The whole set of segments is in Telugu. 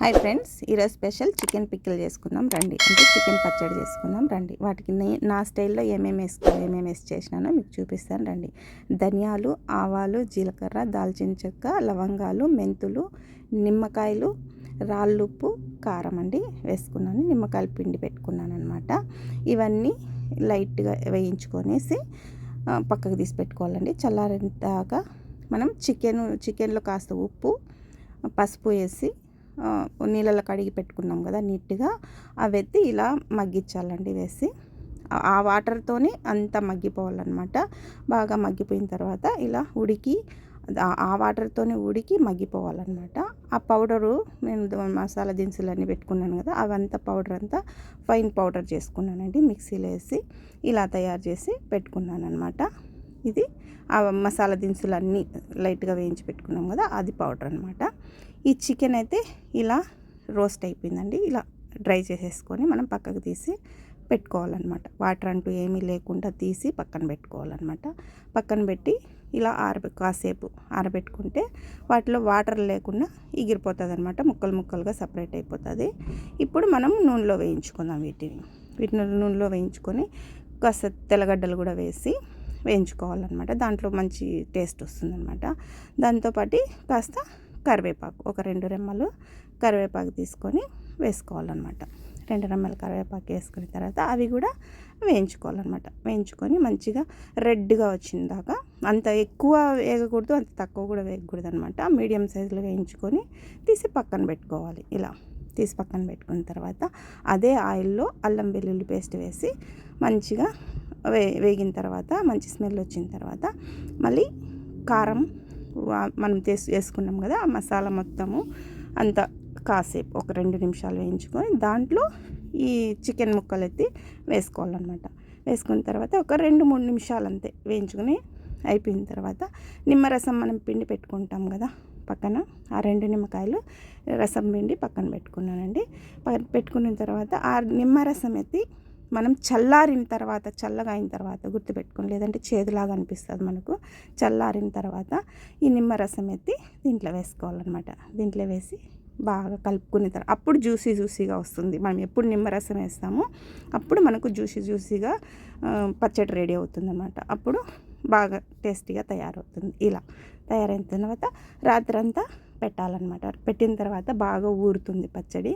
హాయ్ ఫ్రెండ్స్ ఈరోజు స్పెషల్ చికెన్ పిక్కలు చేసుకుందాం రండి. అంటే చికెన్ పచ్చడి చేసుకుందాం రండి. వాటికి నా స్టైల్లో ఏమేమి వేసుకో ఏమేమి వేసి చేసినానో మీకు చూపిస్తాను రండి. ధనియాలు ఆవాలు జీలకర్ర దాల్చిన చెక్క లవంగాలు మెంతులు నిమ్మకాయలు రాళ్ళుప్పు కారం అండి వేసుకున్నాను. నిమ్మకాయలు పిండి పెట్టుకున్నాను అనమాట ఇవన్నీ లైట్గా వేయించుకొనేసి పక్కకు తీసి పెట్టుకోవాలండి. చల్లారేదాకా మనం చికెన్ చికెన్లో కాస్త ఉప్పు పసుపు వేసి నీళ్ళలో కడిగి పెట్టుకున్నాం కదా నీట్గా. అవి ఎత్తి ఇలా మగ్గించాలండి వేసి. ఆ వాటర్తోనే అంతా మగ్గిపోవాలన్నమాట. బాగా మగ్గిపోయిన తర్వాత ఇలా ఉడికి ఆ వాటర్తోనే ఉడికి మగ్గిపోవాలన్నమాట. ఆ పౌడరు నేను మసాలా దినుసులు అన్నీ పెట్టుకున్నాను కదా అవంతా పౌడర్ అంతా ఫైన్ పౌడర్ చేసుకున్నానండి మిక్సీలో వేసి ఇలా తయారు చేసి పెట్టుకున్నాను అనమాట ఇది. ఆ మసాలా దినుసులు అన్నీ లైట్గా వేయించి పెట్టుకున్నాం కదా అది పౌడర్ అనమాట ఈ చికెన్ అయితే ఇలా రోస్ట్ అయిపోయిందండి. ఇలా డ్రై చేసేసుకొని మనం పక్కకు తీసి పెట్టుకోవాలన్నమాట. వాటర్ అంటూ ఏమీ లేకుండా తీసి పక్కన పెట్టుకోవాలన్నమాట. పక్కన పెట్టి ఇలా ఆరబె కాసేపు ఆరబెట్టుకుంటే వాటిలో వాటర్ లేకుండా ఎగిరిపోతుంది అనమాట ముక్కలు ముక్కలుగా సపరేట్ అయిపోతుంది. ఇప్పుడు మనం నూనెలో వేయించుకుందాం వీటిని. వీటిని నూనెలో వేయించుకొని కాస్త తెల్లగడ్డలు కూడా వేసి వేయించుకోవాలన్నమాట. దాంట్లో మంచి టేస్ట్ వస్తుందన్నమాట. దాంతోపాటు కాస్త కరివేపాకు ఒక రెండు రెమ్మలు కరివేపాకు తీసుకొని వేసుకోవాలన్నమాట. రెండు రెమ్మలు కరివేపాకు వేసుకున్న తర్వాత అవి కూడా వేయించుకోవాలన్నమాట. వేయించుకొని మంచిగా రెడ్గా వచ్చిందాక అంత ఎక్కువ వేగకూడదు అంత తక్కువ కూడా వేయకూడదు అనమాట మీడియం సైజులో వేయించుకొని తీసి పక్కన పెట్టుకోవాలి. ఇలా తీసి పక్కన పెట్టుకున్న తర్వాత అదే ఆయిల్లో అల్లం వెల్లుల్లి పేస్ట్ వేసి మంచిగా వే వేగిన తర్వాత మంచి స్మెల్ వచ్చిన తర్వాత మళ్ళీ కారం మనం తీసి వేసుకున్నాం కదా ఆ మసాలా మొత్తము అంత కాసేపు ఒక రెండు నిమిషాలు వేయించుకొని దాంట్లో ఈ చికెన్ ముక్కలు ఎత్తి వేసుకోవాలన్నమాట. వేసుకున్న తర్వాత ఒక రెండు మూడు నిమిషాలు అంతే వేయించుకొని అయిపోయిన తర్వాత నిమ్మరసం మనం పిండి పెట్టుకుంటాం కదా పక్కన ఆ రెండు నిమ్మకాయలు రసం పిండి పక్కన పెట్టుకున్నానండి. పెట్టుకున్న తర్వాత ఆ నిమ్మరసం ఎత్తి మనం చల్లారిన తర్వాత చల్లగా అయిన తర్వాత గుర్తుపెట్టుకుని లేదంటే చేదులాగా అనిపిస్తుంది మనకు. చల్లారిన తర్వాత ఈ నిమ్మరసం ఎత్తి దీంట్లో వేసుకోవాలన్నమాట. దీంట్లో వేసి బాగా కలుపుకునే తర్వాత అప్పుడు జ్యూసీ జ్యూసీగా వస్తుంది. మనం ఎప్పుడు నిమ్మరసం వేస్తామో అప్పుడు మనకు జ్యూసీ జ్యూసీగా పచ్చడి రెడీ అవుతుంది అనమాట అప్పుడు బాగా టేస్టీగా తయారవుతుంది. ఇలా తయారైన తర్వాత రాత్రంతా పెట్టాలన్నమాట. పెట్టిన తర్వాత బాగా ఊరుతుంది పచ్చడి.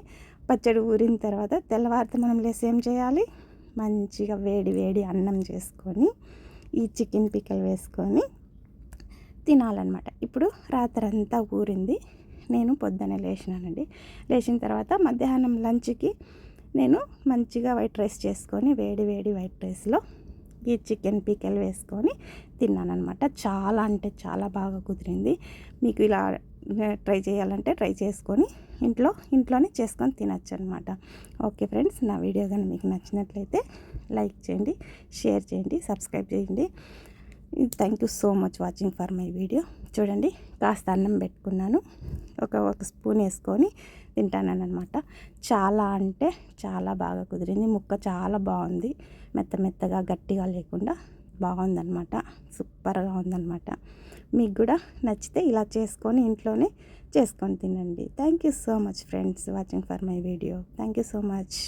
పచ్చడి ఊరిన తర్వాత తెల్లవారితే మనం లేసి ఏం చేయాలి? మంచిగా వేడి వేడి అన్నం చేసుకొని ఈ చికెన్ పిక్కలు వేసుకొని తినాలన్నమాట. ఇప్పుడు రాత్రంతా ఊరింది. నేను పొద్దున్నే లేచినానండి. లేచిన తర్వాత మధ్యాహ్నం లంచ్కి నేను మంచిగా వైట్ రైస్ చేసుకొని వేడి వేడి వైట్ రైస్లో ఈ చికెన్ పీకలు వేసుకొని తిన్నాను అనమాట చాలా అంటే చాలా బాగా కుదిరింది. మీకు ఇలా ట్రై చేయాలంటే ట్రై చేసుకొని ఇంట్లో ఇంట్లోనే చేసుకొని తినచ్చు అనమాట ఓకే ఫ్రెండ్స్ నా వీడియో కానీ మీకు నచ్చినట్లయితే లైక్ చేయండి షేర్ చేయండి సబ్స్క్రైబ్ చేయండి. Thank you so much watching for my video చూడండి కాస్త అన్నం పెట్టుకున్నాను. ఒక ఒక స్పూన్ వేసుకొని తింటానని అనమాట చాలా అంటే చాలా బాగా కుదిరింది. ముక్క చాలా బాగుంది. మెత్త మెత్తగా గట్టిగా లేకుండా. బాగుందనమాట సూపర్గా ఉందనమాట మీకు కూడా నచ్చితే ఇలా చేసుకొని ఇంట్లోనే చేసుకొని తినండి. Thank you so much friends watching for my video thank you so much